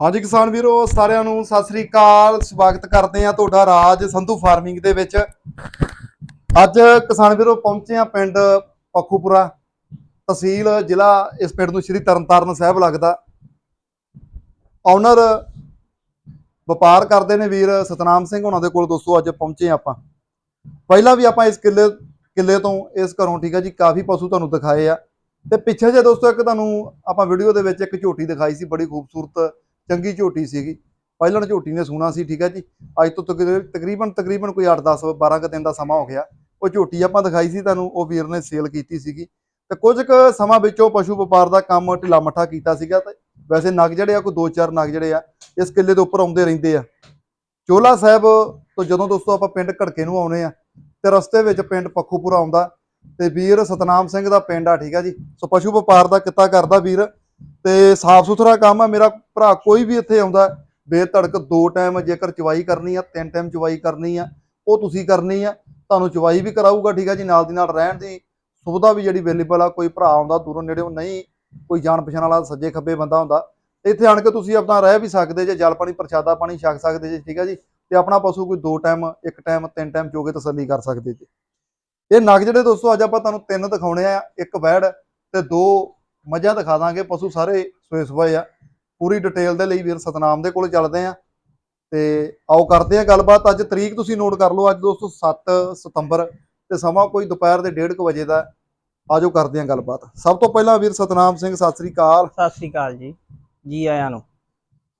ਹਾਂਜੀ ਕਿਸਾਨ ਵੀਰੋ, ਸਾਰਿਆਂ ਨੂੰ ਸਤਿ ਸ੍ਰੀ ਅਕਾਲ। ਸਵਾਗਤ ਕਰਦੇ ਆ ਤੁਹਾਡਾ ਰਾਜ ਸੰਧੂ ਫਾਰਮਿੰਗ ਦੇ ਵਿੱਚ। ਅੱਜ ਕਿਸਾਨ ਵੀਰੋ, ਪਹੁੰਚੇ ਆ ਪਿੰਡ ਪੱਖੂਪੁਰਾ ਤਹਿਸੀਲ, ਜ਼ਿਲ੍ਹਾ ਇਸ ਪਿੰਡ ਨੂੰ ਸ਼੍ਰੀ ਤਰਨਤਾਰਨ ਸਾਹਿਬ ਲੱਗਦਾ। ਓਨਰ ਵਪਾਰ ਕਰਦੇ ਨੇ ਵੀਰ ਸਤਨਾਮ ਸਿੰਘ ਉਹਨਾਂ ਦੇ ਕੋਲ। ਦੋਸਤੋ, ਅੱਜ ਪਹੁੰਚੇ ਆ ਆਪਾਂ। ਪਹਿਲਾਂ ਵੀ ਆਪਾਂ ਇਸ ਕਿੱਲੇ ਕਿੱਲੇ ਤੋਂ ਇਸ ਘਰੋਂ, ਠੀਕ ਆ ਜੀ, ਕਾਫੀ ਪਸ਼ੂ ਤੁਹਾਨੂੰ ਦਿਖਾਏ ਆ। ਤੇ ਪਿੱਛੇ ਜੇ ਦੋਸਤੋ, ਇੱਕ ਤੁਹਾਨੂੰ ਆਪਾਂ ਵੀਡੀਓ ਦੇ ਵਿੱਚ ਇੱਕ ਝੋਟੀ ਦਿਖਾਈ ਸੀ, ਬੜੀ ਖੂਬਸੂਰਤ ਚੰਗੀ ਝੋਟੀ ਸੀਗੀ। ਪਹਿਲਾਂ ਝੋਟੀ ਨੇ ਸੂਣਾ ਸੀ, ਠੀਕ ਹੈ ਜੀ। ਅੱਜ ਤੋਂ ਤਕਰੀ- ਤਕਰੀਬਨ ਤਕਰੀਬਨ ਕੋਈ 8 10 12 ਕੁ ਦਿਨ ਦਾ ਸਮਾਂ ਹੋ ਗਿਆ। ਉਹ ਝੋਟੀ ਆਪਾਂ ਦਿਖਾਈ ਸੀ ਤੁਹਾਨੂੰ, ਉਹ ਵੀਰ ਨੇ ਸੇਲ ਕੀਤੀ ਸੀਗੀ। ਤੇ ਕੁਝ ਕੁ ਸਮਾਂ ਵਿੱਚ ਉਹ ਪਸ਼ੂ ਵਪਾਰ ਦਾ ਕੰਮ ਢਿੱਲਾ ਮੱਠਾ ਕੀਤਾ ਸੀਗਾ ਤੇ ਵੈਸੇ ਨਗ ਜਿਹੜੇ ਆ, ਕੋਈ 2-4 ਨਗ ਜਿਹੜੇ ਆ, ਇਸ ਕਿੱਲੇ ਦੇ ਉੱਪਰ ਆਉਂਦੇ ਰਹਿੰਦੇ ਆ। ਚੋਲਾ ਸਾਹਿਬ ਤੋਂ ਜਦੋਂ ਦੋਸਤੋ ਆਪਾਂ ਪਿੰਡ ਘੜਕੇ ਨੂੰ ਆਉਨੇ ਆ, ਤੇ ਰਸਤੇ ਵਿੱਚ ਪਿੰਡ ਪੱਖੂਪੁਰਾ ਆਉਂਦਾ, ਤੇ ਵੀਰ ਸਤਨਾਮ ਸਿੰਘ ਦਾ ਪਿੰਡ ਆ, ਠੀਕ ਆ ਜੀ। ਸੋ ਪਸ਼ੂ ਵਪਾਰ ਦਾ ਕਿੱਤਾ ਕਰਦਾ ਵੀਰ। ਤੇ ਸਾਫ਼ ਸੁਥਰਾ ਕੰਮ ਆ, ਮੇਰਾ ਭਰਾ ਕੋਈ ਵੀ ਇੱਥੇ ਆਉਂਦਾ ਬੇਧੜਕ ਦੋ ਟਾਈਮ ਜੇਕਰ ਚਵਾਈ ਕਰਨੀ ਆ, ਤਿੰਨ ਟਾਈਮ ਚਵਾਈ ਕਰਨੀ ਆ, ਉਹ ਤੁਸੀਂ ਕਰਨੀ ਆ, ਤੁਹਾਨੂੰ ਚਵਾਈ ਵੀ ਕਰਾਊਗਾ, ਠੀਕ ਆ ਜੀ, ਨਾਲ ਦੀ ਨਾਲ ਰਹਿਣ ਦੀ ਸੁਵਿਧਾ ਵੀ ਜਿਹੜੀ ਅਵੇਲੇਬਲ ਆ, ਕੋਈ ਭਰਾ ਆਉਂਦਾ ਦੂਰੋਂ ਨੇੜੇੋਂ ਨਹੀਂ, ਕੋਈ ਜਾਣ ਪਛਾਣ ਵਾਲਾ ਸੱਜੇ ਖੱਬੇ ਬੰਦਾ ਹੁੰਦਾ, ਇੱਥੇ ਆਣ ਕੇ ਤੁਸੀਂ ਆਪਣਾ ਰਹਿ ਵੀ ਸਕਦੇ ਜੇ, ਜਲ ਪਾਣੀ, ਪ੍ਰਸ਼ਾਦਾ ਪਾਣੀ ਛਕ ਸਕਦੇ ਜੇ, ਠੀਕ ਆ ਜੀ, ਤੇ ਆਪਣਾ ਪਸ਼ੂ ਕੋਈ ਦੋ ਟਾਈਮ ਇੱਕ ਟਾਈਮ ਤਿੰਨ ਟਾਈਮ ਚੋਗੇ ਤਸੱਲੀ ਕਰ ਸਕਦੇ ਜੇ। ਇਹ ਨਗ ਜਿਹੜੇ ਦੋਸਤੋ, ਅੱਜ ਆਪਾਂ ਤੁਹਾਨੂੰ ਤਿੰਨ ਦਿਖਾਉਣੇ ਆ, ਇੱਕ ਵੈੜ ਤੇ ਦੋ ਮੱਝਾਂ ਦਿਖਾ ਦਾਂਗੇ ਪਸ਼ੂ ਸਾਰੇ ਸੋਏ ਸਵਾਏ ਆ। ਪੂਰੀ ਡਿਟੇਲ ਦੇ ਲਈ ਵੀਰ ਸਤਨਾਮ ਦੇ ਕੋਲ ਚੱਲਦੇ ਆ। ਤੇ ਆਓ ਕਰਦੇ ਆ ਗੱਲਬਾਤ। ਅੱਜ ਤਰੀਕ ਤੁਸੀਂ ਨੋਟ ਕਰ ਲਓ ਅੱਜ ਦੋਸਤੋ 7 ਸਤੰਬਰ ਤੇ ਸਮਾਂ ਕੋਈ ਦੁਪਹਿਰ ਦੇ 1:30 ਵਜੇ ਦਾ। ਆਜੋ ਕਰਦੇ ਆ ਗੱਲਬਾਤ। ਸਭ ਤੋਂ ਪਹਿਲਾਂ ਵੀਰ ਸਤਨਾਮ ਸਿੰਘ ਸਤਿ ਸ੍ਰੀ ਅਕਾਲ। ਸਤਿ ਸ੍ਰੀ ਅਕਾਲ ਜੀ। ਜੀ ਆਇਆਂ ਨੂੰ।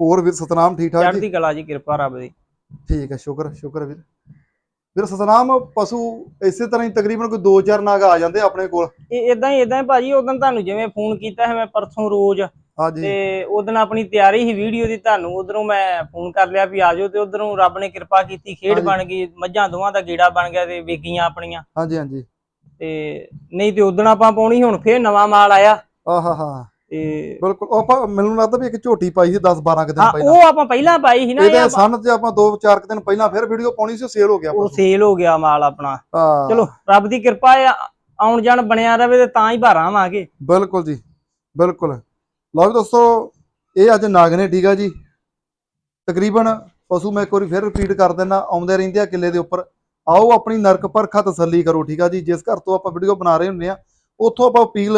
ਹੋਰ ਵੀਰ ਸਤਨਾਮ ਠੀਕ ਠਾਕ ਜੀ? ਚੜ੍ਹਦੀ ਕਲਾ ਜੀ ਕਿਰਪਾ ਰੱਬ ਦੀ। ਠੀਕ ਹੈ ਸ਼ੁਕਰ ਸ਼ੁਕਰ ਵੀਰ। ਵੀਰ ਸਤਨਾਮ ਪਸ਼ੂ ਇਸੇ ਤਰ੍ਹਾਂ ਹੀ ਤਕਰੀਬਨ ਕੋਈ 2-4 ਨਾਗ ਆ ਜਾਂਦੇ ਆਪਣੇ ਕੋਲ। ਇਹ ਇਦਾਂ ਹੀ ਇਦਾਂ ਹੀ ਭਾਜੀ ਉਦੋਂ ਤੁਹਾਨੂੰ ਜਿਵੇਂ ਫੋਨ ਕੀਤਾ ਹੈ ਮੈਂ ਪਰਸੋਂ ਰੋਜ਼ ਹਾਂਜੀ। ਤੇ ਉਦੋਂ ਆਪਣੀ ਤਿਆਰੀ ਸੀ ਵੀਡੀਓ ਦੀ ਤੁਹਾਨੂੰ ਉਧਰੋਂ ਮੈਂ ਫੋਨ ਕਰ ਲਿਆ ਵੀ ਆਜੋ ਤੇ ਉਧਰੋਂ ਰੱਬ ਨੇ ਕਿਰਪਾ ਕੀਤੀ ਖੇਡ। ਬਣ ਗਈ ਮੱਝਾਂ ਦੋਵਾਂ ਦਾ ਗੇੜਾ ਬਣ ਗਿਆ ਤੇ ਵੇਗੀਆਂ ਆਪਣੀਆਂ। ਹਾਂਜੀ ਹਾਂਜੀ। ਤੇ ਨਹੀਂ ਤੇ ਉਦੋਂ ਆਪਾਂ ਪਾਉਣੀ ਹੁਣ ਫੇਰ ਨਵਾਂ ਮਾਲ ਆਇਆ। ਆਹਾ ਹਾਂ। ਤੇ ਬਿਲਕੁਲ ਉਹ ਆਪਾਂ ਮੈਨੂੰ ਲੱਗਦਾ ਵੀ ਇੱਕ ਝੋਟੀ ਪਾਈ ਸੀ 10 12 ਕੁ ਦਿਨ ਹਾਂ ਪਹਿਲਾਂ। ਉਹ ਆਪਾਂ ਪਹਿਲਾਂ ਪਾਈ ਸੀ ਨਾ ਇਹ ਇਹਦੇ ਆਪਾਂ- ਸਨ ਤੇ ਆਪਾਂ 2-4 ਦਿਨ ਪਹਿਲਾਂ ਫਿਰ ਵੀਡੀਓ ਪਾਉਣੀ ਸੀ ਸੇਲ ਹੋ ਗਿਆ ਉਹ ਸੇਲ ਹੋ ਗਿਆ ਮਾਲ ਆਪਣਾ। ਹਾਂ। ਚਲੋ ਰੱਬ ਦੀ ਕਿਰਪਾ ਆ ਆਉਣ ਜਾਣ ਬਣਿਆ ਰਵੇ ਤੇ ਤਾਂ ਹੀ ਭਾਰਾਂ ਆਵਾਂਗੇ। ਬਿਲਕੁਲ ਜੀ ਬਿਲਕੁਲ। ਲਓ ਵੀ ਦੋਸਤੋ ਇਹ ਅੱਜ ਨਾਗ ਨੇ ਠੀਕ ਆ ਜੀ। ਤਕਰੀਬਨ ਪਸ਼ੂ ਮੈਂ ਇੱਕ ਵਾਰੀ ਫਿਰ ਰਿਪੀਟ ਕਰ ਦਿੰਦਾ ਆਉਂਦੇ ਰਹਿੰਦੇ ਆ ਕਿੱਲੇ ਦੇ ਉੱਪਰ। ਆਓ ਆਪਣੀ ਨਰਕ ਪਰਖਾ ਤਸੱਲੀ ਕਰੋ ਠੀਕ ਆ ਜੀ? ਜਿਸ ਘਰ ਤੋਂ ਆਪਾਂ ਵੀਡੀਓ ਬਣਾ ਰਹੇ ਹੁੰਦੇ ਆ ਉੱਥੋਂ ਆਪਾਂ ਅਪੀਲ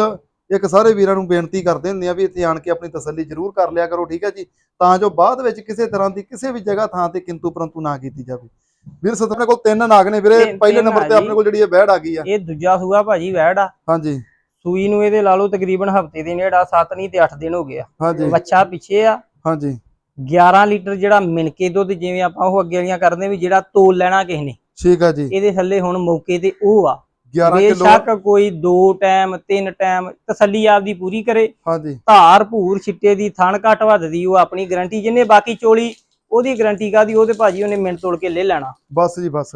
ਇੱਕ ਸਾਰੇ ਵੀਰਾਂ ਨੂੰ ਬੇਨਤੀ ਕਰਦੇ ਹੁੰਦੇ ਆ ਵੀ ਇੱਥੇ ਆਣ ਕੇ ਆਪਣੀ ਤਸੱਲੀ ਜ਼ਰੂਰ ਕਰ ਲਿਆ ਕਰੋ ਠੀਕ ਆ ਜੀ? ਤਾਂ ਜੋ ਬਾਅਦ ਵਿੱਚ ਕਿਸੇ ਤਰ੍ਹਾਂ ਦੀ ਕਿਸੇ ਵੀ ਜਗ੍ਹਾ ਥਾਂ ਤੇ ਕਿੰਤੂ ਪਰੰਤੂ ਨਾ ਕੀਤੀ ਜਾਵੇ। ਵੀਰ ਸਤ ਆਪਣੇ ਕੋਲ ਤਿੰਨ ਨਾਗ ਨੇ ਵੀਰੇ ਪਹਿਲੇ ਨੰਬਰ ਆ ਤੇ ਆਪਣੇ। ਕੋਲ ਜਿਹੜੀ ਇਹ ਵਹਿੜ ਆ ਗਈ ਆ। ਇਹ ਦੂਜਾ ਸੂਆ ਭਾਜੀ ਵੈੜ ਆ। ਹਾਂਜੀ। ਸੂਈ ਨੂੰ ਇਹਦੇ ਲਾ ਲਓ ਤਕਰੀਬਨ ਹਫ਼ਤੇ ਦੇ ਨੇੜਾ 7 ਨਹੀਂ ਤੇ 8 ਦਿਨ ਹੋ ਗਿਆ ਹਾਂਜੀ। ਬੱਚਾ ਪਿੱਛੇ ਆ। ਹਾਂਜੀ। 11 ਲੀਟਰ ਜਿਹੜਾ ਮਿਣਕੇ ਦੁੱਧ ਜਿਵੇਂ ਆਪਾਂ ਉਹ ਅੱਗੇ ਵਾਲੀਆਂ ਕਰਦੇ ਵੀ ਜਿਹੜਾ ਤੋਲ ਲੈਣਾ ਕਿਸੇ ਨੇ। ਠੀਕ ਆ ਜੀ। ਇਹਦੇ ਥੱਲੇ ਹੁਣ ਮੌਕੇ ਤੇ ਉਹ ਆ। 11 ਕਿਲੋ ਬੇਸ਼ੱਕ ਕੋਈ 2 ਟਾਈਮ 3 ਟਾਈਮ ਤਸੱਲੀ ਆਪਦੀ ਪੂਰੀ ਕਰੇ। ਹਾਂਜੀ। ਧਾਰ ਭੂਰ ਛਿੱਟੇ ਦੀ ਥਣ ਘੱਟ ਵੱਧਦੀ ਉਹ ਆਪਣੀ ਗਾਰੰਟੀ ਜਿੰਨੇ ਬਾਕੀ ਚੋਲੀ ਉਹਦੀ ਗਾਰੰਟੀ ਕਾਦੀ ਉਹ ਤੇ ਭਾਜੀ ਉਹਨੇ ਮਿੰਟ ਤੋਲ ਕੇ ਲੈ ਲੈਣਾ। ਬਸ ਜੀ ਬਸ।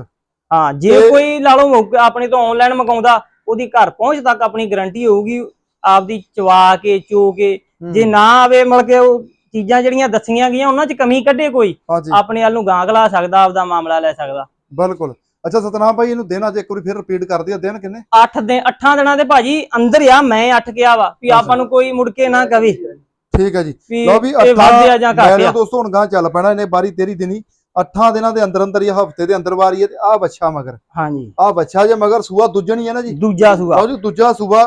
ਹਾਂ ਜੇ ਕੋਈ ਲਾ ਲਓ ਮੌਕੇ- ਆਪਣੇ ਤੋਂ ਆਨਲਾਈਨ ਮੰਗਾਉਂਦਾ ਉਹਦੀ ਘਰ ਪਹੁੰਚ ਤੱਕ ਆਪਣੀ ਗਾਰੰਟੀ ਹੋਊਗੀ ਆਪਦੀ ਚਵਾ ਕੇ ਚੋ ਕੇ। ਜੇ ਨਾ ਆਵੇ ਮਤਲਬ ਕਿ ਉਹ ਚੀਜ਼ਾਂ ਜਿਹੜੀਆਂ ਦੱਸੀਆਂ ਗਈਆਂ ਉਹਨਾਂ 'ਚ ਕਮੀ ਕੱਢੇ ਕੋਈ। ਆਪਣੇ ਵੱਲ ਨੂੰ ਗਾਂ ਗਲਾ ਸਕਦਾ ਆਪਦਾ ਮਾਮਲਾ ਲੈ ਸਕਦਾ। ਬਿਲਕੁਲ। ਅੱਛਾ ਸਤਨਾਮ ਭਾਈ ਇਹਨੂੰ ਦਿਨ ਅੱਜ ਇੱਕ ਵਾਰੀ ਫਿਰ ਰਿਪੀਟ ਕਰ ਦਿਆ ਦਿਨ ਕਿੰਨੇ? 8 ਦਿਨ 8 ਦਿਨਾਂ ਦੇ ਭਾਜੀ ਅੰਦਰ ਆ ਮੈਂ 8 ਕਿਹਾ ਵਾ ਵੀ ਆਪਾਂ ਨੂੰ ਕੋਈ ਮੁੜ ਕੇ ਨਾ ਕਵੇ। ਠੀਕ ਹੈ ਜੀ। ਲਓ ਵੀ ਇਹ ਵੱਧ ਆ ਜਾਂ ਅੱਠਾਂ ਘੱਟ ਮੈਂ ਆ। ਦੋਸਤੋ ਹੁਣ ਗਾਂ ਚੱਲ ਪੈਣਾ ਇਹਨੇ ਬਾਰੀ ਤੇਰੀ ਦਿਨੀ। ਅੱਠਾਂ ਦਿਨਾਂ ਦੇ ਅੰਦਰ ਅੰਦਰ ਹੀ ਹਫ਼ਤੇ ਦੇ ਅੰਦਰ ਵਾਰੀ ਹੈ ਤੇ ਆਹ ਬੱਚਾ ਮਗਰ। ਹਾਂਜੀ। ਆਹ ਬੱਚਾ ਜੇ ਮਗਰ ਸੂਆ ਦੂਜਣ ਹੀ ਨਾ ਜੀ? ਦੂਜਾ ਸੂਆ। ਲਓ ਜੀ ਦੂਜਾ ਸੂਆ।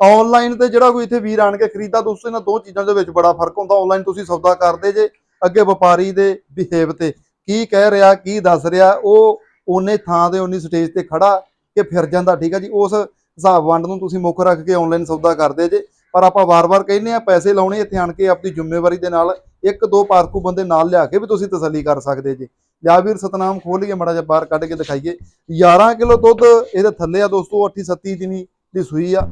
ਆਨਲਾਈਨ ਤੇ ਜਿਹੜਾ ਕੋਈ ਇੱਥੇ ਵੀਰ ਆਣ ਕੇ ਖਰੀਦਾ ਦੋਸਤੋ ਇਹਨਾਂ ਦੋ ਚੀਜ਼ਾਂ ਦੇ ਵਿੱਚ ਬੜਾ ਫ਼ਰਕ ਹੁੰਦਾ। ਆਨਲਾਈਨ ਤੁਸੀਂ ਸੌਦਾ ਕਰਦੇ ਜੇ ਅੱਗੇ ਵਪਾਰੀ ਦੇ ਬਿਹੇਵ ਤੇ। ਕੀ ਕਹਿ ਰਿਹਾ ਕੀ ਦੱਸ ਰਿਹਾ ਉਹ ਉਹਨੇ ਥਾਂ ਤੇ ਉਹਨੀ ਸਟੇਜ ਤੇ ਖੜਾ ਕਿ ਫਿਰ ਜਾਂਦਾ, ਠੀਕ ਆ ਜੀ? ਉਸ ਹਿਸਾਬ ਵੰਡ ਨੂੰ ਤੁਸੀਂ ਮੁੱਖ ਰੱਖ ਕੇ ਆਨਲਾਈਨ ਸੌਦਾ ਕਰਦੇ ਜੇ। ਪਰ ਆਪਾਂ ਵਾਰ-ਵਾਰ ਕਹਿੰਦੇ ਆ ਪੈਸੇ ਲਾਉਣੇ ਇੱਥੇ ਆਣ ਕੇ ਆਪਣੀ ਜ਼ਿੰਮੇਵਾਰੀ ਦੇ ਨਾਲ ਇੱਕ ਦੋ ਪਾਰਕੂ ਬੰਦੇ ਨਾਲ ਲਿਆ ਕੇ ਵੀ ਤੁਸੀਂ ਤਸੱਲੀ ਕਰ ਸਕਦੇ ਜੇ। ਜਾਂ ਵੀਰ, ਸਤਨਾਮ ਖੋਲੀਏ ਮੜਾ ਜਿਹਾ ਬਾਹਰ ਕੱਢ ਕੇ ਦਿਖਾਈਏ। 11 ਕਿਲੋ ਦੁੱਧ ਇਹਦੇ ਥੱਲੇ ਆ ਦੋਸਤੋ 28 37 ਦਿਨੀ ਦੀ ਸੂਈ ਆ।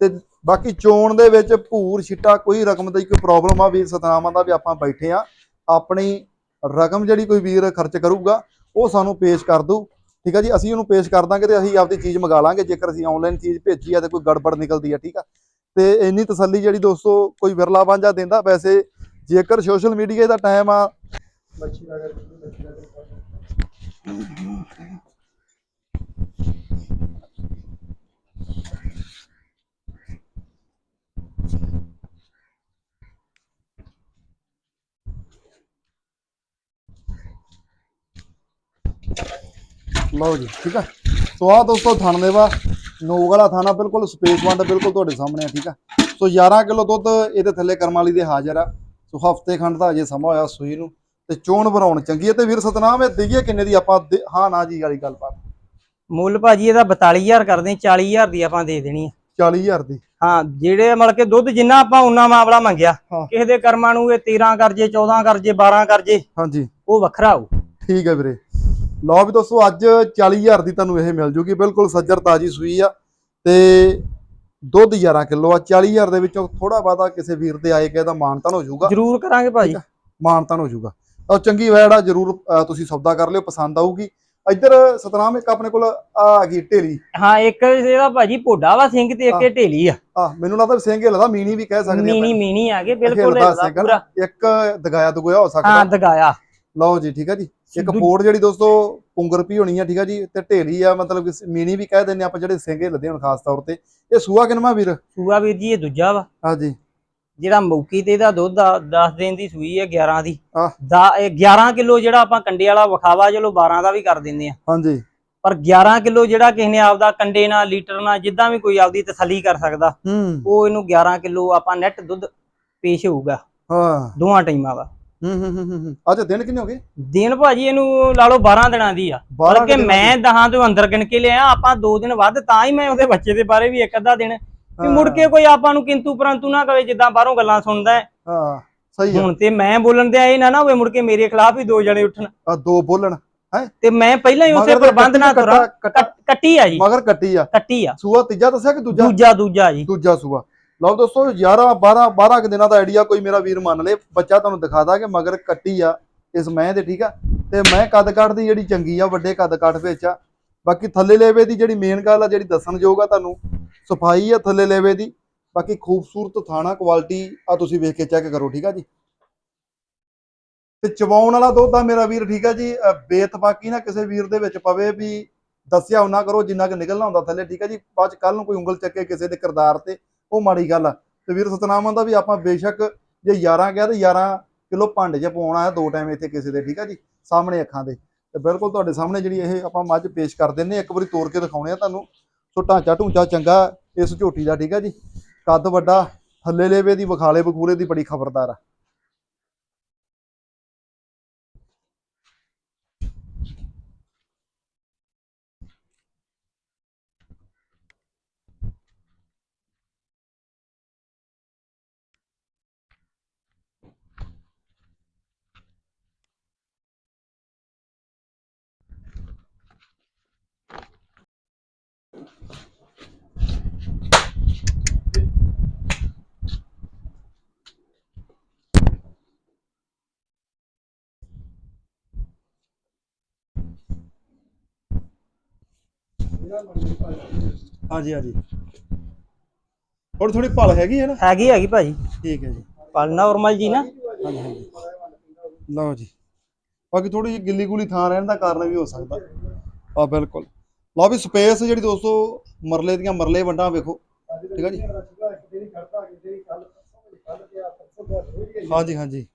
ਤੇ ਬਾਕੀ ਚੋਣ ਦੇ ਵਿੱਚ ਭੂਰ ਛਿੱਟਾ ਕੋਈ ਰਕਮ ਦਾ ਕੋਈ ਪ੍ਰੋਬਲਮ ਆ। ਵੀਰ, ਸਤਨਾਮਾਂ ਦਾ ਵੀ ਆਪਾਂ ਬੈਠੇ ਆ ਆਪਣੀ ਰਕਮ ਜਿਹੜੀ ਕੋਈ ਵੀਰ ਖਰਚ ਕਰੂਗਾ ਉਹ ਸਾਨੂੰ ਪੇਸ਼ ਕਰ ਦੂ। ਠੀਕ ਆ ਜੀ, ਅਸੀਂ ਉਹਨੂੰ ਪੇਸ਼ ਕਰ ਦਾਂਗੇ ਤੇ ਅਸੀਂ ਆਪਦੀ ਚੀਜ਼ ਮੰਗਾ ਲਾਂਗੇ। ਜੇਕਰ ਅਸੀਂ ਆਨਲਾਈਨ ਚੀਜ਼ ਭੇਜੀ ਆ ਤੇ ਕੋਈ ਗੜਬੜ ਨਿਕਲਦੀ ਆ, ਠੀਕ ਆ। ਤੇ ਇੰਨੀ ਤਸੱਲੀ ਜਿਹੜੀ ਦੋਸਤੋ ਕੋਈ ਵਿਰਲਾ ਵਾਂਝਾ ਦਿੰਦਾ, ਵੈਸੇ ਜੇਕਰ ਸੋਸ਼ਲ ਮੀਡੀਆ ਦਾ ਟਾਈਮ ਆ ਲਓ ਜੀ ਠੀਕ ਆ? ਸੋ ਆ ਦੋਸਤੋ ਥਣ ਦੇਵਾ ਨੋਗ ਵਾਲਾ ਥਾਣਾ ਬਿਲਕੁਲ ਸਪੇਸ ਵੰਡ ਬਿਲਕੁਲ ਤੁਹਾਡੇ ਸਾਹਮਣੇ ਆ ਠੀਕ ਆ? ਸੋ 11 ਕਿਲੋ ਦੁੱਧ ਇਹਦੇ ਥੱਲੇ ਕਰਮ ਵਾਲੀ ਦੇ ਹਾਜ਼ਰ ਆ। ਸੋ ਹਫ਼ਤੇ ਖੰਡ ਦਾ ਅਜੇ ਸਮਾਂ ਹੋਇਆ ਸੂਈ ਨੂੰ ਤੇ ਚੋਣ ਬਣਾਉਣ ਚੰਗੀ ਹੈ ਤੇ ਵੀਰ ਸਤਨਾਮ ਇਹ ਦਈਏ ਕਿੰਨੇ ਦੀ ਆਪਾਂ ਹਾਂ ਨਾ ਜੀ ਵਾਲੀ ਗੱਲਬਾਤ। ਮੁੱਲ ਭਾਜੀ ਇਹਦਾ 42000 ਕਰਦੇ 40000 ਦੀ ਆਪਾਂ ਦੇ ਦੇਣੀ ਆ। 40000 ਦੀ। ਹਾਂ ਜਿਹੜੇ ਮਤਲਬ ਕਿ ਦੁੱਧ ਜਿੰਨਾ ਆਪਾਂ ਉਨਾ ਮਾਮਲਾ ਮੰਗਿਆ। ਹਾਂ। ਕਿਸੇ ਦੇ ਕਰਮਾਂ ਨੂੰ ਇਹ 13 ਕਰ ਜੇ 14 ਕਰ ਜੇ 12 ਕਰ ਜੇ ਹਾਂਜੀ। ਉਹ ਵੱਖਰਾ ਹੋਊ। ਠੀਕ ਹੈ ਵੀਰੇ। ਲਓ ਵੀ ਦੋਸਤੋ ਅੱਜ 40000 ਦੀ ਤੁਹਾਨੂੰ ਇਹ ਮਿਲ ਜੂਗੀ। ਬਿਲਕੁਲ ਸੱਜਰ ਤਾਜੀ ਸੂਈ ਆ ਤੇ ਦੁੱਧ 11 ਕਿਲੋ ਆ। 40000 ਦੇ ਵਿੱਚੋਂ ਥੋੜਾ ਬਾਦਾ ਕਿਸੇ ਵੀਰ ਦੇ ਆਏ ਦਾ ਮਾਨਤਾਨ ਹੋ ਜਾਊਗਾ। ਜ਼ਰੂਰ ਕਰਾਂਗੇ ਭਾਜੀ। ਮਾਨਤਾਨ ਹੋ ਜਾਊਗਾ। ਤਾਂ ਚੰਗੀ ਵੈੜ ਆ ਜਰੂਰ ਤੁਸੀਂ ਸੌਦਾ ਕਰ ਲਿਓ ਪਸੰਦ ਆਊਗੀ। ਇੱਧਰ ਸਤਨਾਮ ਇੱਕ ਆਪਣੇ ਕੋਲ ਆ ਆ ਗਈ ਢੇਰੀ ਹਾਂ ਇੱਕ ਇਹਦਾ ਭਾਜੀ ਭੋਡਾ ਵਾ ਸਿੰਘ ਤੇ ਇੱਕ ਇਹ ਢੇਲੀ ਆ। ਆ ਮੈਨੂੰ ਲੱਗਦਾ ਸਿੰਘ ਹਿਲਦਾ ਮੀਣੀ ਵੀ ਕਹਿ ਸਕਦੇ ਮੀਨੀ ਮੀਨੀ ਆ ਗਏ ਬਿਲਕੁਲ ਇੱਕ ਦਗਾਇਆ ਦਗੋਇਆ ਹੋ ਹਾਂ ਸਕਦਾ ਦਗਾਇਆ। ਲਓ ਜੀ ਠੀਕ ਆ ਜੀ। ਇੱਕ ਫੋੜ ਜਿਹੜੀ ਦੋਸਤੋ ਪੁੰਗਰ ਪੀ ਹੋਣੀ ਆ ਠੀਕ ਆ ਜੀ ਤੇ ਢੇਰੀ ਆ ਮਤਲਬ ਕਿ ਮੀਣੀ ਵੀ ਕਹਿ ਦਿੰਦੇ ਆਪਾਂ ਜਿਹੜੇ ਸਿੰਘ ਹਿਲਦੇ ਹੁਣ ਖਾਸ ਤੌਰ ਤੇ। ਇਹ ਸੂਆ ਕਿਨਮਾ ਵੀਰ? ਸੂਆ ਵੀਰ ਜੀ ਇਹ ਦੂਜਾ ਵਾ। ਹਾਂਜੀ। ਜਿਹੜਾ ਮੌਕੀ ਤੇ ਇਹਦਾ ਦੁੱਧ ਆ 10 ਦਿਨ ਦੀ ਸੂਈ ਹੈ 11 ਦੀ। ਦਾ ਇਹ 11 ਕਿਲੋ ਜਿਹੜਾ ਆਪਾਂ ਕੰਡੇ ਵਾਲਾ ਵਿਖਾਵਾ ਚਲੋ 12 ਦਾ ਵੀ ਕਰ ਦਿੰਦੇ ਆ। ਹਾਂਜੀ। ਪਰ 11 ਕਿਲੋ ਜਿਹੜਾ ਕਿਸੇ ਨੇ ਆਪਦਾ ਕੰਡੇ ਨਾਲ ਲੀਟਰ ਨਾਲ ਜਿੱਦਾਂ ਵੀ ਕੋਈ ਆਪਦੀ ਤਸੱਲੀ ਕਰ ਸਕਦਾ ਹੂੰ। ਉਹ ਇਹਨੂੰ 11 ਕਿਲੋ ਆਪਾਂ ਨੈਟ ਦੁੱਧ ਪੇਸ਼ ਹੋਊਗਾ। ਹਾਂ। ਦੋਵਾਂ ਟਾਈਮਾਂ ਦਾ। ਹੂੰ ਹੂੰ ਹੂੰ, ਹੂੰ ਹੂੰ। ਅੱਜ ਦਿਨ ਕਿੰਨੇ ਹੋ ਗਏ? ਦਿਨ ਭਾਜੀ ਇਹਨੂੰ ਲਾ ਲਓ 12 ਦਿਨਾਂ ਦੀ ਆ। 12 ਬਲਕਿ ਮੈਂ ਦਹਾਂ ਤੋਂ ਅੰਦਰ ਗਿਣ ਕੇ ਲਿਆ ਆਪਾਂ 2 ਦਿਨ ਵੱਧ ਤਾਂ ਹੀ ਮੈਂ ਉਹਦੇ ਬੱਚੇ ਦੇ ਬਾਰੇ ਵੀ ਇੱਕ ਅੱਧਾ ਦਿਨ। ਵੀ ਮੁੜ ਕੇ ਕੋਈ ਆਪਾਂ ਨੂੰ ਕਿੰਤੂ ਪਰੰਤੂ ਨਾ ਕਵੇ ਜਿੱਦਾਂ ਬਾਹਰੋਂ ਗੱਲਾਂ ਸੁਣਦਾ ਹੈ। ਹਾਂ ਸਹੀ ਆ। ਹੁਣ ਤੇ ਮੈਂ ਬੋਲਣ ਤੇ ਆਏ ਨਾ ਨਾ ਹੋਵੇ ਮੁੜ ਕੇ ਮੇਰੇ ਖਿਲਾਫ ਹੀ ਦੋ ਜਣੇ ਉੱਠਣ। ਆ ਦੋ ਬੋਲਣ ਹੈ? ਤੇ ਮੈਂ ਪਹਿਲਾਂ ਹੀ ਉਸੇ ਪ੍ਰਬੰਧ ਨਾਲ ਤੁਰਾਂ। ਕੱਟੀ ਆ ਜੀ। ਮਗਰ ਕੱਟੀ ਆ। ਕੱਟੀ ਆ। ਸੂਆ ਤੀਜਾ ਦੱਸਿਆ ਕਿ ਦੂਜਾ? ਦੂਜਾ ਦੂਜਾ ਜੀ। ਦੂਜਾ ਸੂਆ। ਲਓ ਦੋਸਤੋ 11 12 12 ਕੁ ਦਿਨਾਂ ਦਾ ਆਈਡੀਆ ਕੋਈ ਮੇਰਾ ਵੀਰ ਮੰਨ ਲੇ। ਬੱਚਾ ਤੁਹਾਨੂੰ ਦਿਖਾਦਾ ਕਿ ਮਗਰ ਕੱਟੀ ਆ ਇਸ ਮੈਂ ਦੇ ਠੀਕ ਆ? ਤੇ ਮੈਂ ਕੱਦ ਕੱਟ ਦੀ ਜਿਹੜੀ ਚੰਗੀ ਆ ਵੱਡੇ ਕੱਦ ਕੱਟ ਵਿੱਚ ਆ। ਬਾਕੀ ਥੱਲੇ ਲੇਵੇ ਦੀ ਜਿਹੜੀ ਮੇਨ ਗੱਲ ਆ ਜਿਹੜੀ ਦੱਸਣਯੋਗ ਆ ਤੁਹਾਨੂੰ ਸਫ਼ਾਈ ਆ ਥੱਲੇ ਲੇਵੇ ਦੀ। ਬਾਕੀ ਖੂਬਸੂਰਤ ਥਾਣਾ ਕੁਆਲਿਟੀ ਆ ਤੁਸੀਂ ਵੇਖ ਕੇ ਚੈੱਕ ਕਰੋ ਠੀਕ ਆ ਜੀ? ਤੇ ਚਵਾਉਣ ਵਾਲਾ ਦੁੱਧ ਆ ਮੇਰਾ ਵੀਰ ਠੀਕ ਆ ਜੀ? ਅ, ਬੇਤਫਾਕੀ ਨਾ ਕਿਸੇ ਵੀਰ ਦੇ ਵਿੱਚ ਪਵੇ ਵੀ ਦੱਸਿਆ ਉਹਨਾਂ ਕਰੋ ਜਿੰਨਾ ਕਿ ਨਿਕਲਣਾ ਹੁੰਦਾ ਥੱਲੇ ਠੀਕ ਆ ਜੀ? ਬਾਅਦ ਚ ਕੱਲ ਨੂੰ ਕੋਈ ਉਂਗਲ ਚੱਕੇ ਕਿਸੇ ਦੇ ਕਿਰਦਾਰ ਤੇ ਉਹ ਮਾੜੀ ਗੱਲ ਆ। ਤੇ ਵੀਰ ਸਤਨਾਮ ਦਾ ਵੀ ਆਪਾਂ ਬੇਸ਼ੱਕ ਜੇ 11 ਗਿਆ ਤੇ 11 ਕਿਲੋ ਭਾਂਡੇ 'ਚ ਪਾਉਣਾ ਹੈ ਦੋ ਟਾਈਮ ਇੱਥੇ ਕਿਸੇ ਦੇ, ਠੀਕ ਆ ਜੀ? ਸਾਹਮਣੇ ਅੱਖਾਂ ਦੇ। ਤੇ ਬਿਲਕੁਲ ਤੁਹਾਡੇ ਸਾਹਮਣੇ ਜਿਹੜੀ ਇਹ ਆਪਾਂ ਮੱਝ ਪੇਸ਼ ਕਰ ਦਿੰਨੇ ਇੱਕ ਵਾਰੀ ਤੋੜ ਕੇ ਦਿਖਾਉਣੇ ਆ ਤੁਹਾਨੂੰ। ਸੋ ਢਾਂਚਾ ਢੂੰਚਾ ਚੰਗਾ ਇਸ ਝੋਟੀ ਦਾ, ਠੀਕ ਆ ਜੀ? ਕੱਦ ਵੱਡਾ ਥੱਲੇ ਲੇਵੇ ਦੀ, ਵਿਖਾਲੇ ਬਖੂਲੇ ਦੀ ਬੜੀ ਖਬਰਦਾਰ ਆ। ਹਾਂਜੀ ਹਾਂਜੀ। ਥੋੜੀ ਥੋੜੀ ਭਲ ਹੈਗੀ ਹੈ ਨਾ? ਹੈਗੀ ਹੈਗੀ ਭਾਜੀ। ਠੀਕ ਹੈ ਜੀ। ਪਲ ਨਾਰਮਲ ਜੀ ਨਾ। ਹਾਂਜੀ ਹਾਂਜੀ। ਲਓ ਜੀ। ਬਾਕੀ ਥੋੜੀ ਜਿਹੀ ਗਿੱਲੀ ਗੁਲੀ ਥਾਂ ਰਹਿਣ ਦਾ ਕਾਰਨ ਵੀ ਹੋ ਸਕਦਾ। ਆ ਬਿਲਕੁਲ। ਲਓ ਵੀ ਸਪੇਸ ਜਿਹੜੀ ਦੋਸਤੋ ਮਰਲੇ ਦੀਆਂ ਮਰਲੇ ਵੰਡਾਂ ਵੇਖੋ। ਠੀਕ ਹੈ ਜੀ। ਹਾਂਜੀ ਹਾਂਜੀ।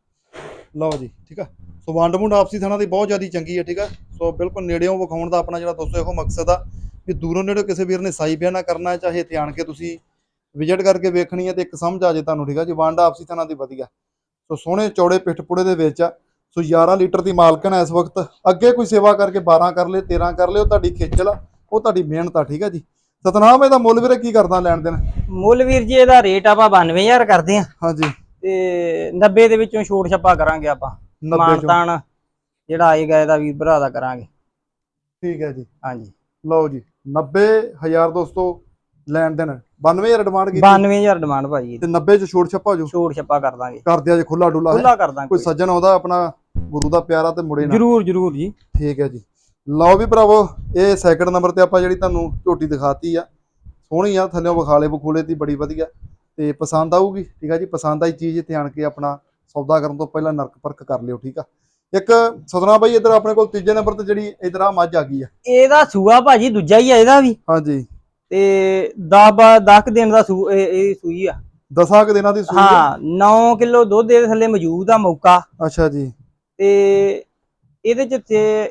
ਲਓ ਜੀ ਠੀਕ ਆ। ਸੋ ਵੰਡ ਮੁੰਡ ਆਪਸੀ ਥਾਣਾ ਦੀ ਬਹੁਤ ਜ਼ਿਆਦਾ ਚੰਗੀ ਹੈ ਠੀਕ ਆ। ਸੋ ਬਿਲਕੁਲ ਨੇੜਿਓਂ ਵਿਖਾਉਣ ਦਾ ਆਪਣਾ ਜਿਹੜਾ ਦੋਸਤੋ ਇਹੋ ਮਕਸਦ ਆ। ਕਿ ਦੂਰੋਂ ਨੇੜਿਓਂ ਕਿਸੇ ਵੀਰ ਨੇ ਸਾਈ ਬਿਆਨਾ ਕਰਨਾ ਹੈ ਚਾਹੇ ਇੱਥੇ ਆਣ ਕੇ ਤੁਸੀਂ ਵਿਜ਼ਿਟ ਕਰਕੇ ਵੇਖਣੀ ਹੈ ਤੇ ਇੱਕ ਸਮਝ ਆ ਜੇ ਤੁਹਾਨੂੰ ਠੀਕ ਆ ਜੀ? ਵੰਡ ਆਪਸੀ ਥਾਣਾ ਦੀ ਵਧੀਆ। ਸੋ ਸੋਹਣੇ ਚੌੜੇ ਪਿੱਠ ਪੁੜੇ ਦੇ ਵਿੱਚ ਆ। ਸੋ 11 ਲੀਟਰ ਦੀ ਮਾਲਕਣ ਹੈ ਇਸ ਵਕਤ। ਅੱਗੇ ਕੋਈ ਸੇਵਾ ਕਰਕੇ 12 ਕਰ ਲੇ 13 ਕਰ ਲੇ ਉਹ ਤੁਹਾਡੀ ਖੇਚਲ ਉਹ ਤੁਹਾਡੀ ਮਿਹਨਤ ਆ ਠੀਕ ਆ ਜੀ? ਸਤਨਾਮ ਇਹਦਾ ਮੁੱਲ ਵੀਰੇ ਕੀ ਕਰਦਾ ਲੈਣ ਦੇਣ? ਮੁੱਲ ਵੀਰ ਜੀ ਇਹਦਾ ਰੇਟ ਆਪਾਂ 92000 ਕਰਦੇ ਆ ਹਾਂਜੀ। ਤੇ 90 ਦੇ ਵਿੱਚੋਂ ਛੋਟ ਛੱਪਾ ਕਰਾਂਗੇ ਆਪਾਂ। 90 ਚੋਂ। ਮਾਨਤਾਨ ਜਿਹੜਾ ਆਏਗਾ ਇਹਦਾ ਵੀਰ ਭਰਾ ਦਾ ਕਰਾਂਗੇ। ਠੀਕ ਹੈ ਜੀ। ਹਾਂਜੀ। ਲਓ ਜੀ 90000 ਦੋਸਤੋ ਲੈਣ ਦੇਣ। 92000 ਡਿਮਾਂਡ ਕੀਤੀ। 92000 ਡਿਮਾਂਡ ਭਾਜੀ ਤੇ 90 ਚ ਛੋੜ ਛੱਪਾ ਜੋ। ਛੋਟ ਛੱਪਾ ਕਰ ਦਾਂਗੇ। ਕਰ ਦਿਆ ਜੇ ਖੁੱਲਾ ਡੁੱਲਾ ਖੁੱਲਾ ਕਰ ਦਾਂਗੇ ਕੋਈ ਸੱਜਣ ਆਉਂਦਾ ਆਪਣਾ ਗੁਰੂ ਦਾ ਪਿਆਰਾ ਤੇ ਮੁੜੇ ਨਾ। ਜਰੂਰ ਜਰੂਰ ਜੀ। ਠੀਕ ਹੈ ਜੀ। ਲਓ ਵੀ ਭਰਾਵੋ ਇਹ ਸੈਕਿੰਡ ਨੰਬਰ ਤੇ ਆਪਾਂ ਜਿਹੜੀ ਤੁਹਾਨੂੰ ਝੋਟੀ ਦਿਖਾਤੀ ਆ ਸੋਹਣੀ ਆ ਥੱਲੇੋਂ ਵਿਖਾਲੇ ਬਖੂਲੇ ਦੀ ਬੜੀ ਵਧੀਆ। ਤੇ ਪਸੰਦ ਆਊਗੀ ਠੀਕ ਆ ਜੀ? ਪਸੰਦ ਆਈ ਚੀਜ਼ ਇੱਥੇ ਆਣ ਕੇ ਆਪਣਾ ਸੌਦਾ ਕਰਨ ਤੋਂ ਪਹਿਲਾਂ ਨਰਕ ਪਰਖ ਕਰ ਲਿਓ ਠੀਕ ਆ? ਇੱਕ ਸਤਨਾ ਬਾਈ ਇੱਧਰ ਆਪਣੇ ਕੋਲ ਤੀਜੇ ਨੰਬਰ ਤੇ ਜਿਹੜੀ ਇੱਧਰ ਆ ਮੱਝ ਆ ਗਈ ਆ। ਇਹਦਾ ਸੂਆ ਭਾਜੀ ਦੂਜਾ ਹੀ ਆ ਇਹਦਾ ਵੀ। ਹਾਂਜੀ। ਤੇ 10 10 ਦਿਨ ਦਾ ਸੂ ਇਹ ਸੂਈ ਆ। ਦਸਾਂ ਕੁ ਦਿਨਾਂ ਦੀ ਸੂਈ ਹਾਂ 9 ਕਿਲੋ ਦੁੱਧ ਦੇ ਥੱਲੇ ਮੌਜੂਦ ਆ ਮੌਕਾ। ਅੱਛਾ ਜੀ। ਤੇ ਇਹਦੇ ਚ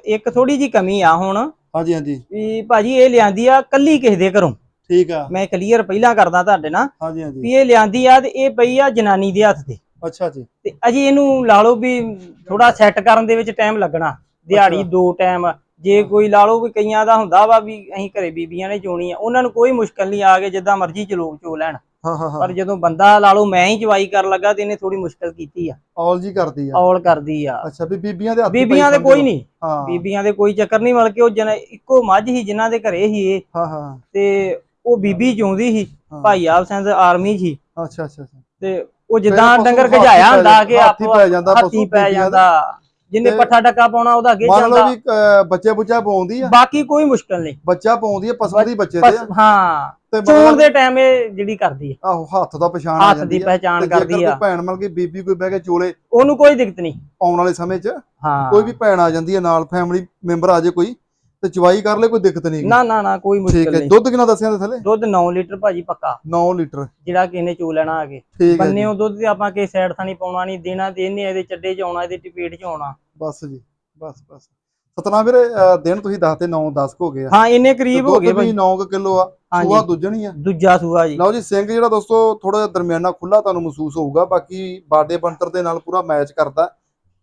ਇੱਕ ਥੋੜੀ ਜੀ ਕਮੀ ਆ ਹੁਣ। ਹਾਂਜੀ ਹਾਂਜੀ। ਵੀ ਭਾਜੀ ਇਹ ਲਿਆਂਦੀ ਆ ਕੱਲੀ ਕਿਸੇ ਦੇ ਘਰੋਂ। ਠੀਕ ਆ। ਮੈਂ ਕਲੀਅਰ ਪਹਿਲਾਂ ਕਰਦਾ ਤੁਹਾਡੇ ਨਾਲ। ਹਾਂਜੀ ਹਾਂਜੀ। ਵੀ ਇਹ ਲਿਆਂਦੀ ਆ ਤੇ ਇਹ ਪਈ ਆ ਜਨਾਨੀ ਦੇ ਹੱਥ ਤੇ। ਅੱਛਾ ਜੀ। ਤੇ ਅਜੇ ਇਹਨੂੰ ਲਾ ਲਓ ਵੀ ਥੋੜਾ ਸੈੱਟ ਕਰਨ ਦੇ ਵਿੱਚ ਟਾਈਮ ਲੱਗਣਾ। ਦਿਹਾੜੀ। ਦੋ ਟਾਈਮ ਜੇ ਕੋਈ ਲਾ ਲਓ ਵੀ ਕਈਆਂ ਦਾ ਹੁੰਦਾ ਵਾ ਵੀ ਅਸੀਂ ਘਰੇ ਬੀਬੀਆਂ ਨੇ ਚੋਣੀ ਆ ਉਹਨਾਂ ਨੂੰ ਕੋਈ ਮੁਸ਼ਕਲ ਨਹੀਂ ਆ ਕੇ ਜਿੱਦਾਂ ਮਰਜ਼ੀ ਚਲੋ ਚੋ ਲੈਣ। ਪਰ ਜਦੋਂ ਬੰਦਾ ਲਾ ਲਓ ਮੈਂ ਹੀ ਚਵਾਈ ਕਰਨ ਲੱਗਾ ਤੇ ਇਹਨੇ ਥੋੜੀ ਮੁਸ਼ਕਲ ਕੀਤੀ ਆ। ਔਲ ਜੀ ਕਰਦੀ ਆ। ਔਲ ਕਰਦੀ ਆ। ਅੱਛਾ ਵੀ ਬੀਬੀਆਂ ਦੇ ਹੱਥ ਬੀਬੀਆਂ ਦੇ ਕੋਈ। ਨਹੀਂ। ਹਾਂ। ਬੀਬੀਆਂ ਦੇ ਕੋਈ ਚੱਕਰ ਨਹੀਂ ਮਤਲਬ ਕਿ ਉਹ ਜਨ ਇੱਕੋ ਮੱਝ ਹੀ ਜਿਨ੍ਹਾਂ ਦੇ ਘਰੇ ਹੀ ਇਹ। ਹਾਂ ਹਾਂ। ਤੇ ਉਹ ਬੀਬੀ ਚਾਹੁੰਦੀ ਸੀ। ਭਾਈ ਆਪ ਸਿੰਘ ਆਰਮੀ ਅੱਛਾ ਅੱਛਾ ਅੱਛਾ। ਤੇ ਉਹ ਜਿੱਦਾਂ ਡੰਗਰ ਹੱਥ ਪੈ ਹੁੰਦਾ ਕਿ ਹੱਥ ਆਪੋ ਪੈ ਜਾਂਦਾ ਹੱਥੀ ਪੈ ਦਾ। ਜਾਂਦਾ। ਜਿੰਨੇ ਪੱਠਾ ਡੱਕਾ ਪਾਉਣਾ ਉਹਦਾ ਅੱਗੇ ਮੰਨ ਲਓ ਜਾਂਦਾ। ਵੀ ਅਹ, ਬੱਚੇ ਬੁੱਚਾ ਪਾਉਂਦੀ ਆ। ਬਾਕੀ ਕੋਈ ਮੁਸ਼ਕਲ ਨਹੀਂ। ਬੱਚਾ ਪਾਉਂਦੀ ਆ ਪਸ਼ੂ ਦੀ ਬੱਚੇ ਆ। ਹਾਂ ਚੋਣ ਦੇ ਟਾਈਮ ਇਹ ਜਿਹੜੀ ਕਰਦੀ ਹੈ ਆਹੋ ਹੱਥ ਦਾ ਪਛਾਣ ਆ ਹੱਥ ਜਾਂਦੀ ਦੀ ਆ। ਪਹਿਚਾਣ ਤੇ ਜੇਕਰ ਕਰਦੀ ਕੋਈ ਆ। ਭੈਣ ਮਤਲਬ ਕਿ ਬੀਬੀ ਕੋਈ ਬਹਿ ਕੇ ਚੋਲੇ ਉਹਨੂੰ ਕੋਈ ਦਿੱਕਤ ਨਹੀਂ। ਆਉਣ ਵਾਲੇ ਸਮੇਂ 'ਚ ਹਾਂ। ਕੋਈ ਵੀ ਭੈਣ ਆ ਜਾਂਦੀ ਹੈ ਨਾਲ ਫੈਮਿਲੀ ਮੈਂਬਰ ਆ ਜੇ ਕੋਈ ਤੇ ਚਵਾਈ ਕਰ ਲੈ ਕੋਈ ਦਿੱਕਤ ਨਹੀਂ ਨਾ ਨਾ ਨਾ ਕੋਈ ਠੀਕ ਮੁਸ਼ਕਲ ਹੈ ਨਹੀਂ। ਦੁੱਧ ਕਿੰਨਾ ਦੱਸਿਆ ਤੇ ਥੱਲੇ? ਦੁੱਧ 9 ਲੀਟਰ ਭਾਜੀ ਪੱਕਾ। 9 ਲੀਟਰ। ਜਿਹੜਾ ਕਿਸੇ ਨੇ ਚੋ ਲੈਣਾ ਆ ਕੇ ਠੀਕ ਹੈ ਬੰਨੇ ਉਹ ਦੁੱਧ ਤੇ ਆਪਾਂ ਕਿਸੇ ਸਾਈਡ ਥਾਣੀ ਪਾਉਣਾ ਨਹੀਂ ਦੇਣਾ ਤੇ ਇਹਨੇ ਇਹਦੇ ਚੱਡੇ ਚ ਆਉਣਾ ਇਹਦੇ ਟਪੇਟ ਚ ਆਉਣਾ। ਬਸ ਜੀ ਬਸ ਬਸ। ਸਤਨਾਮ ਵੀਰੇ ਦਿਨ ਤੁਸੀਂ ਦੱਸਦੇ 9 10 ਹੋ ਗਏ ਆ। ਹਾਂ ਇੰਨੇ ਕਰੀਬ ਹੋ ਗਏ ਭਾਈ ਭਾਈ 9 ਕਿਲੋ ਆ। ਸੂਆ ਦੁੱਜਣੀ ਆ। ਦੂਜਾ ਸੂਆ ਜੀ। ਲਓ ਜੀ ਸਿੰਘ ਜਿਹੜਾ ਦੋਸਤੋ ਥੋੜਾ ਜਿਹਾ ਦਰਮਿਆਨਾ ਖੁੱਲਾ ਤੁਹਾਨੂੰ ਮਹਿਸੂਸ ਹੋਊਗਾ। ਬਾਕੀ ਬਾਡੇ ਬੰਤਰ ਦੇ ਨਾਲ ਪੂਰਾ ਮੈਚ ਕਰਦਾ।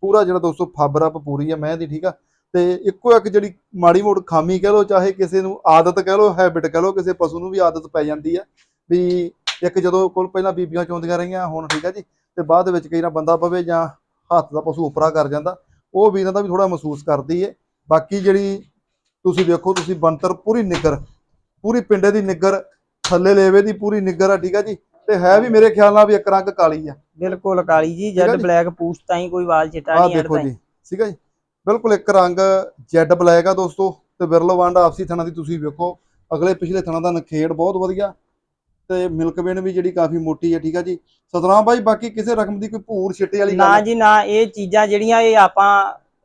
ਪੂਰਾ ਜਿਹੜਾ ਦੋਸਤੋ ਫਾਬਰ ਅਪ ਪੂਰੀ ਆ ਮੈਂ ਦੀ ਠੀਕ ਆ? ਤੇ ਇੱਕੋ ਇੱਕ ਜਿਹੜੀ ਮਾੜੀ ਮੋੜ ਖਾਮੀ ਕਹਿ ਲਓ ਚਾਹੇ ਕਿਸੇ ਨੂੰ ਆਦਤ ਕਹਿ ਲਓ ਹੈਬਿਟ ਕਹਿ ਲਓ ਕਿਸੇ ਪਸ਼ੂ ਨੂੰ ਵੀ ਆਦਤ ਪੈ ਜਾਂਦੀ ਆ ਵੀ ਇੱਕ ਜਦੋਂ ਕੋਲ ਪਹਿਲਾਂ ਬੀਬੀਆਂ ਚੋਂਦੀਆਂ ਰਹੀਆਂ ਹੁਣ ਠੀਕ ਆ ਜੀ ਤੇ ਬਾਅਦ ਵਿੱਚ ਕਈ ਨਾ ਬੰਦਾ ਪਵੇ ਜਾਂ ਹੱਥ ਦਾ ਪਸ਼ੂ ਉਪਰਾ ਕਰ ਜਾਂਦਾ ਉਹ ਵੀ ਇਹਨਾਂ ਦਾ ਵੀ ਥੋੜਾ ਮਹਿਸੂਸ ਕਰਦੀ ਏ। ਬਾਕੀ ਜਿਹੜੀ ਤੁਸੀਂ ਵੇਖੋ ਤੁਸੀਂ ਬੰਤਰ ਪੂਰੀ ਨਿੱਗਰ ਪੂਰੀ ਪਿੰਡੇ ਦੀ ਨਿੱਗਰ ਥੱਲੇ ਲੇਵੇ ਦੀ ਪੂਰੀ ਨਿੱਗਰ ਆ ਠੀਕ ਆ ਜੀ ਤੇ ਹੈ ਵੀ ਮੇਰੇ ਖਿਆਲ ਨਾਲ ਵੀ ਇੱਕ ਰੰਗ ਕਾਲੀ ਆ। ਬਿਲਕੁਲ ਕਾਲੀ ਜੀ ਠੀਕ ਆ ਜੈਡ ਜੀ। ਬਲੈਕ ਪੂਛ ਤਾਂ ਹੀ ਕੋਈ ਵਾਲ ਚਿੱਟਾ ਨਹੀਂ ਦੇਖੋ ਅੜਦਾ ਜੀ ਠੀਕ ਆ ਜੀ। ਬਿਲਕੁਲ ਇੱਕ ਰੰਗ ਜੈਡ ਬਲੈਕ ਆ ਦੋਸਤੋ ਤੇ ਬਿਰਲ ਵੰਡ ਆਪਸੀ ਥਣਾ ਦੀ ਤੁਸੀਂ ਵੇਖੋ। ਅਗਲੇ ਪਿਛਲੇ ਥਣਾ ਦਾ ਨਖੇੜ ਬਹੁਤ ਵਧੀਆ ਤੇ ਮਿਲਕ ਵੇਨ ਵੀ ਜਿਹੜੀ ਕਾਫੀ ਮੋਟੀ ਹੈ ਠੀਕ ਆ ਜੀ। ਸਤਨਾਮ ਬਾਈ ਬਾਕੀ ਕਿਸੇ ਰਕਮ ਦੀ ਕੋਈ ਭੂਰ ਛਿੱਟੇ ਵਾਲੀ ਨਾ ਜੀ ਨਾ ਇਹ ਚੀਜ਼ਾਂ ਜਿਹੜੀਆਂ ਇਹ ਆਪਾਂ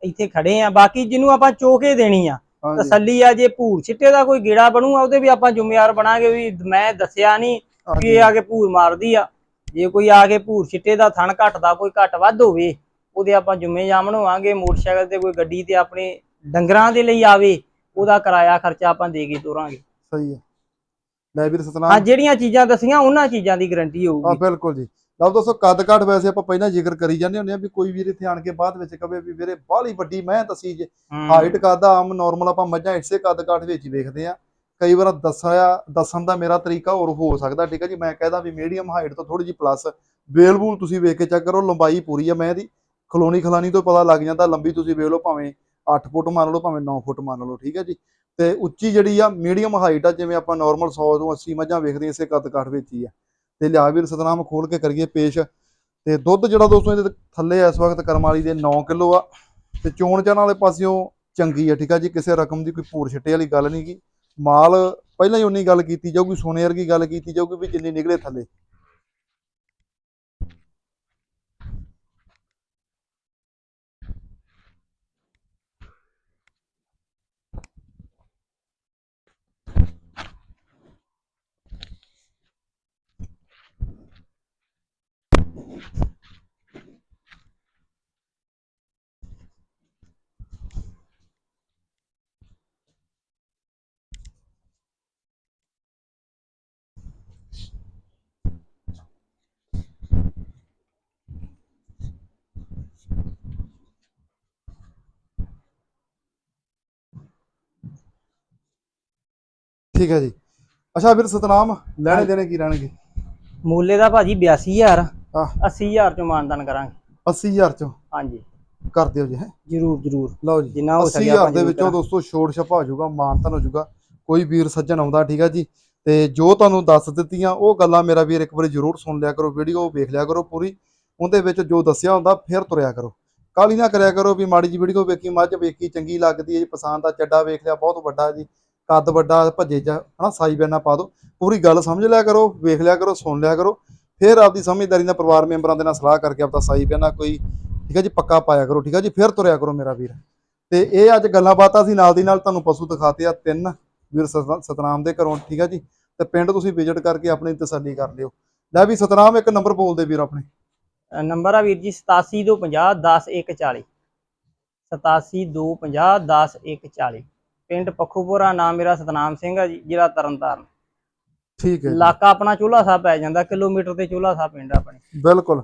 ਇੱਥੇ ਖੜੇ ਆ। ਬਾਕੀ ਜਿਹਨੂੰ ਆਪਾਂ ਚੋਕੇ ਦੇਣੀ ਆ ਤਸੱਲੀ ਆ ਜੇ ਭੂਰ ਛਿੱਟੇ ਦਾ ਕੋਈ ਗੇੜਾ ਬਣੂਗਾ ਉਹਦੇ ਵੀ ਆਪਾਂ ਜ਼ਿੰਮੇਵਾਰ ਬਣਾਂਗੇ ਵੀ ਮੈਂ ਦੱਸਿਆ ਨਹੀਂ ਕਿ ਇਹ ਆ ਕੇ ਭੂਰ ਮਾਰਦੀ ਆ। ਜੇ ਕੋਈ ਆ ਕੇ ਭੂਰ ਛਿੱਟੇ ਦਾ ਥਣ ਘਟਦਾ ਕੋਈ ਘੱਟ ਵੱਧ ਹੋਵੇ ਉਹਦੇ ਆਪਾਂ ਜ਼ਿੰਮੇਜਾਮਣ ਹੋਵਾਂਗੇ ਮੋਟਰਸਾਈਕਲ ਤੇ ਕੋਈ ਗੱਡੀ ਤੇ ਆਪਣੇ ਡੰਗਰਾਂ ਦੇ ਲਈ ਆਵੇ ਉਹਦਾ ਕਿਰਾਇਆ ਖਰਚਾ ਆਪਾਂ ਦੇ ਕੇ ਤੋਰਾਂਗੇ। ਸਹੀ ਹੈ। ਲੈ ਵੀਰ ਹਾਂ ਸਤਨਾਮ ਜਿਹੜੀਆਂ ਚੀਜ਼ਾਂ ਦੱਸੀਆਂ ਉਹਨਾਂ ਚੀਜ਼ਾਂ ਦੀ ਗਾਰੰਟੀ ਹੋਊਗੀ। ਬਿਲਕੁਲ ਜੀ। ਲਓ ਦੋਸਤੋ ਕੱਦ ਕਾਠ ਵੈਸੇ ਆਪਾਂ ਪਹਿਲਾਂ ਜ਼ਿਕਰ ਕਰੀ ਜਾਂਦੇ ਹੁੰਦੇ ਆ ਵੀ ਕੋਈ ਵੀਰ ਇੱਥੇ ਆਣ ਕੇ ਬਾਅਦ ਵਿੱਚ ਕਵੇ ਵੀ ਵੀਰੇ ਬਾਹਲੀ ਵੱਡੀ ਮੈਂ ਤਸੀ ਜੇ। ਹਾਈਟ ਕੱਦ ਆਮ ਨਾਰਮਲ ਆਪਾਂ ਮੱਝਾਂ ਇਸੇ ਕੱਦ ਕਾਠ ਵਿੱਚ ਹੀ ਵੇਖਦੇ ਆ ਕਈ ਵਾਰ ਦੱਸਿਆ ਦੱਸਣ ਦਾ ਮੇਰਾ ਤਰੀਕਾ ਹੋਰ ਹੋ ਸਕਦਾ ਠੀਕ ਹੈ ਜੀ? ਮੈਂ ਕਹਿੰਦਾ ਵੀ ਮੀਡੀਅਮ ਹਾਈਟ ਤੋਂ ਥੋੜੀ ਜਿਹੀ ਪਲੱਸ ਵੂਲ ਤੁਸੀਂ ਵੇਖ ਕੇ ਚੈੱਕ ਕਰੋ ਲੰਬਾਈ ਪੂਰੀ ਆ ਮੈਂ ਇਹਦੀ ਖਲੋਣੀ ਖਲਾਨੀ ਤੋਂ ਪਤਾ ਲੱਗ ਜਾਂਦਾ ਲੰਬੀ ਤੁਸੀਂ ਵੇਖ ਲਓ ਭਾਵੇਂ 8 ਫੁੱਟ ਮੰਨ ਲਓ ਭਾਵੇਂ 9 ਫੁੱਟ ਮੰਨ ਲਓ ਠੀਕ ਹੈ ਜੀ। ਤੇ ਉੱਚੀ ਜਿਹੜੀ ਆ ਮੀਡੀਅਮ ਹਾਈਟ ਆ ਜਿਵੇਂ ਆਪਾਂ ਨਾਰਮਲ 100 ਤੋਂ 80 ਮੱਝਾਂ ਵੇਖਦੇ ਹਾਂ, ਇਸੇ ਕੱਦ ਕਾਠ ਵਿੱਚ ਹੀ ਆ। ਤੇ ਲਿਆ ਵੀਰ ਸਤਨਾਮ ਖੋਲ ਕੇ ਕਰੀਏ ਪੇਸ਼। ਤੇ ਦੁੱਧ ਜਿਹੜਾ ਦੋਸਤੋ ਇਹਦੇ ਥੱਲੇ ਇਸ ਵਕਤ ਕਰਮ ਵਾਲੀ ਦੇ 9 ਕਿਲੋ ਆ। ਤੇ ਚੋਣ ਚਾਣ ਵਾਲੇ ਪਾਸਿਓਂ ਚੰਗੀ ਆ ਠੀਕ ਆ ਜੀ। ਕਿਸੇ ਰਕਮ ਦੀ ਕੋਈ ਭੂਰ ਛਿੱਟੇ ਵਾਲੀ ਗੱਲ ਨਹੀਂ ਗੀ ਮਾਲ ਪਹਿਲਾਂ ਹੀ ਉਨੀ ਗੱਲ ਕੀਤੀ ਜਾਊਗੀ ਸੋਨੇ ਵਰਗੀ ਗੱਲ ਕੀਤੀ ਜਾਊਗੀ ਵੀ ਜਿੰਨੀ ਨਿਕਲੇ ਥੱਲੇ। ਠੀਕ ਹੈ ਜੀ। ਅੱਛਾ ਵੀਰ ਸਤਨਾਮ ਲੈਣੇ ਦੇਣੇ ਕੀ ਰਹਿਣਗੇ? ਮੂਲੇ ਦਾ ਭਾਜੀ 82000 ਆਹ 80000 ਚੋਂ ਮਾਨਦਾਨ ਕਰਾਂਗੇ। 80000 ਚੋਂ? ਹਾਂਜੀ। ਕਰ ਦਿਓ ਜੀ ਹੈ? ਜਰੂਰ ਜਰੂਰ। ਲਓ ਜੀ ਜਿੰਨਾ ਹੋ ਸਕਿਆ 80000 ਆਪਾਂ ਦੇ ਵਿੱਚੋਂ ਦੋਸਤੋ ਛੋੜ ਛਪਾ ਹੋ ਜਾਊਗਾ ਮਾਨਤਨ ਹੋ ਜਾਊਗਾ। ਕੋਈ ਵੀਰ ਸੱਜਣ ਆਉਂਦਾ ਠੀਕ ਹੈ ਜੀ। ਤੇ ਜੋ ਤੁਹਾਨੂੰ ਦੱਸ ਦਿੱਤੀਆਂ ਉਹ ਗੱਲਾਂ ਮੇਰਾ ਵੀਰ ਇੱਕ ਵਾਰੀ ਜ਼ਰੂਰ ਸੁਣ ਲਿਆ ਕਰੋ ਵੀਡੀਓ ਵੇਖ ਲਿਆ ਕਰੋ ਪੂਰੀ। ਉਹਦੇ ਵਿੱਚ ਜੋ ਦੱਸਿਆ ਹੁੰਦਾ ਫਿਰ ਤੁਰਿਆ ਕਰੋ। ਕਾਲੀ ਨਾ ਕਰਿਆ ਕਰੋ ਵੀ ਮਾੜੀ ਜੀ ਵੀਡੀਓ ਵੇਖੀ ਮੱਝ ਵੇਖੀ ਚੰਗੀ ਲੱਗਦੀ ਹੈ ਜੀ ਪਸੰਦ ਆ ਚੱਡਾ ਵੇਖ ਲਿਆ ਬਹੁਤ ਵੱਡਾ ਜੀ। ਕੱਦ ਵੱਡਾ ਭੱਜੇ ਚ ਹਨਾ, ਸਾਈ ਬੈਨਾ ਪਾ ਦਿਓ ਪੂਰੀ ਗੱਲ ਸਮਝ ਲਿਆ ਕਰੋ, ਵੇਖ ਲਿਆ ਕਰੋ, ਸੁਣ ਲਿਆ ਕਰੋ। ਫਿਰ ਆਪਦੀ ਸਮਝਦਾਰੀ ਨਾਲ ਪਰਿਵਾਰ ਮੈਂਬਰਾਂ ਦੇ ਨਾਲ ਸਲਾਹ ਕਰਕੇ ਆਪਦਾ ਸਾਈ ਬੈਨਾ ਕੋਈ, ਠੀਕ ਹੈ ਜੀ, ਪੱਕਾ ਪਾਇਆ ਕਰੋ, ਠੀਕ ਹੈ ਜੀ, ਫਿਰ ਤੁਰਿਆ ਕਰੋ ਮੇਰਾ ਵੀਰ। ਤੇ ਇਹ ਅੱਜ ਗੱਲਾਂ ਬਾਤਾਂ ਸੀ ਨਾਲ ਦੀ ਨਾਲ ਤੁਹਾਨੂੰ ਪਸ਼ੂ ਦਿਖਾਤੇ ਆ, ਤਿੰਨ ਵੀਰ ਸਤ- ਸਤਨਾਮ ਦੇ ਘਰੋਂ, ਠੀਕ ਹੈ ਜੀ। ਤੇ ਪਿੰਡ ਤੁਸੀਂ ਵਿਜ਼ਿਟ ਕਰਕੇ ਆਪਣੀ ਤਸੱਲੀ ਕਰ ਲਿਓ। ਲੈ ਵੀ ਸਤਨਾਮ, ਇੱਕ ਨੰਬਰ ਬੋਲਦੇ ਵੀਰ ਆਪਣੇ। ਨੰਬਰ ਆ ਵੀਰ ਜੀ 8725 10140 8725 10140 ਪਿੰਡ ਪੱਖੂਪੁਰਾ ਨਾਮ ਮੇਰਾ ਸਤਨਾਮ ਸਿੰਘ ਆ ਜੀ ਜ਼ਿਲ੍ਹਾ ਤਰਨਤਾਰਨ। ਠੀਕ ਹੈ ਇਲਾਕਾ ਆਪਣਾ ਚੋਲਾ ਸਾਹਿਬ ਪੈ ਜਾਂਦਾ ਕਿਲੋਮੀਟਰ ਤੇ ਚੋਲਾ ਸਾਹਿਬ ਪਿੰਡ ਆਪਣੇ। ਬਿਲਕੁਲ।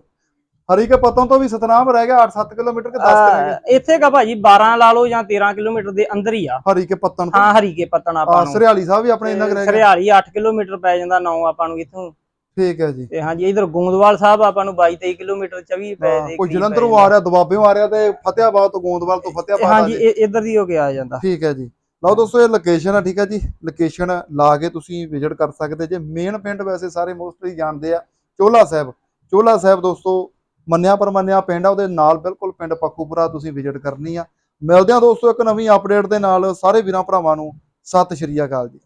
ਹਰੀਕੇ ਪੱਤੋਂ ਤੋਂ ਵੀ ਸਤਨਾਮ ਰਹਿ ਗਿਆ 8-7 ਕਿਲੋਮੀਟਰ ਕਿ 10 ਰਹਿ ਗਿਆ? ਇੱਥੇ ਕਾ ਭਾਜੀ 12 ਲਾ ਲਓ ਜਾਂ 13 ਕਿਲੋਮੀਟਰ ਦੇ ਅੰਦਰ ਹੀ ਆ। ਹਰੀਕੇ ਪੱਤਨ ਤੋਂ? ਹਾਂ ਹਰੀਕੇ ਪੱਤਣ ਆਪਾਂ ਨੂੰ। ਸਰਿਆਲੀ ਸਾਹਿਬ ਵੀ ਆਪਣੇ ਇੰਨਾ ਕੁ ਰਹਿ ਗਿਆ? ਸਰਿਆਲੀ 8 ਕਿਲੋਮੀਟਰ ਪੈ ਜਾਂਦਾ ਨੌ ਆਪਾਂ ਨੂੰ ਇੱਥੋਂ। ਠੀਕ ਹੈ ਜੀ। ਤੇ ਹਾਂਜੀ ਇਧਰ ਗੋਂਦਵਾਲ ਸਾਹਿਬ ਆਪਾਂ ਨੂੰ 22 23 ਕਿਲੋਮੀਟਰ 24 ਪੈ ਹਾਂ, ਕੋਈ ਜਲੰਧਰੋਂ ਆ ਰਿਹਾ ਦੁਆਬਿਓਂ ਆ ਰਿਹਾ ਤੇ ਫਤਿਆਬਾਦ ਤੋਂ ਗੋਂਦਵਾਲ ਤੋਂ ਫਤਿਆਬਾਦ ਆ ਹਾਂਜੀ ਇਧਰ ਦੀ ਹੋ ਕੇ ਆ ਜਾਂਦਾ। ਠੀਕ ਹੈ ਜੀ। ਲਓ ਦੋਸਤੋ, ਇਹ ਲੋਕੇਸ਼ਨ ਆ, ਠੀਕ ਹੈ ਜੀ। ਲੋਕੇਸ਼ਨ ਲਾ ਕੇ ਤੁਸੀਂ ਵਿਜ਼ਿਟ ਕਰ ਸਕਦੇ ਜੇ। ਮੇਨ ਪਿੰਡ ਵੈਸੇ ਸਾਰੇ ਮੋਸਟਲੀ ਜਾਣਦੇ ਆ ਚੋਲਾ ਸਾਹਿਬ। ਚੋਲਾ ਸਾਹਿਬ ਦੋਸਤੋ, ਮੰਨਿਆ ਪਰਮੰਨਿਆ ਪਿੰਡ ਆ, ਉਹਦੇ ਨਾਲ ਬਿਲਕੁਲ ਪਿੰਡ ਪੱਖੂਪੁਰਾ ਤੁਸੀਂ ਵਿਜ਼ਿਟ ਕਰਨੀ ਆ। ਮਿਲਦੇ ਆ ਦੋਸਤੋ ਇੱਕ ਨਵੀਂ ਅਪਡੇਟ ਦੇ ਨਾਲ। ਸਾਰੇ ਵੀਰਾਂ ਭਰਾਵਾਂ ਨੂੰ ਸਤਿ ਸ਼੍ਰੀ ਅਕਾਲ ਜੀ।